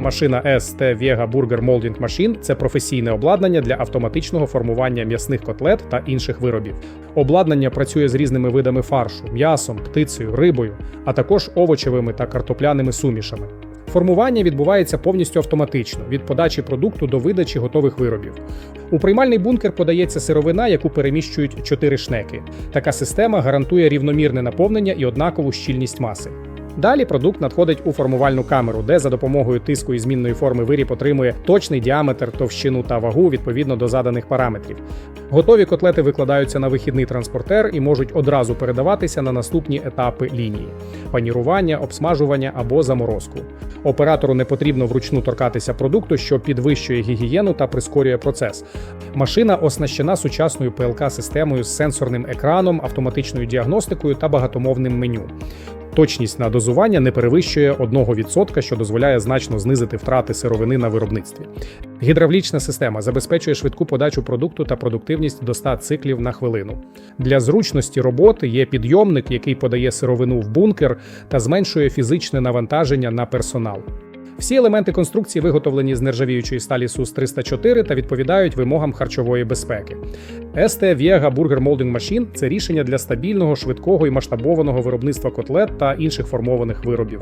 Машина ST Vega Burger Molding Machine – це професійне обладнання для автоматичного формування м'ясних котлет та інших виробів. Обладнання працює з різними видами фаршу, м'ясом, птицею, рибою, а також овочевими та картопляними сумішами. Формування відбувається повністю автоматично від подачі продукту до видачі готових виробів. У приймальний бункер подається сировина, яку переміщують чотири шнеки. Така система гарантує рівномірне наповнення і однакову щільність маси. Далі продукт надходить у формувальну камеру, де за допомогою тиску і змінної форми виріб отримує точний діаметр, товщину та вагу відповідно до заданих параметрів. Готові котлети викладаються на вихідний транспортер і можуть одразу передаватися на наступні етапи лінії: панірування, обсмажування або заморозку. Оператору не потрібно вручну торкатися продукту, що підвищує гігієну та прискорює процес. Машина оснащена сучасною ПЛК-системою з сенсорним екраном, автоматичною діагностикою та багатомовним меню. Точність на дозування не перевищує 1%, що дозволяє значно знизити втрати сировини на виробництві. Гідравлічна система забезпечує швидку подачу продукту та продуктивність до 100 циклів на хвилину. Для зручності роботи є підйомник, який подає сировину в бункер та зменшує фізичне навантаження на персонал. Всі елементи конструкції виготовлені з нержавіючої сталі СУС 304 та відповідають вимогам харчової безпеки. ST Viega Burger Molding Machine – це рішення для стабільного, швидкого і масштабованого виробництва котлет та інших формованих виробів.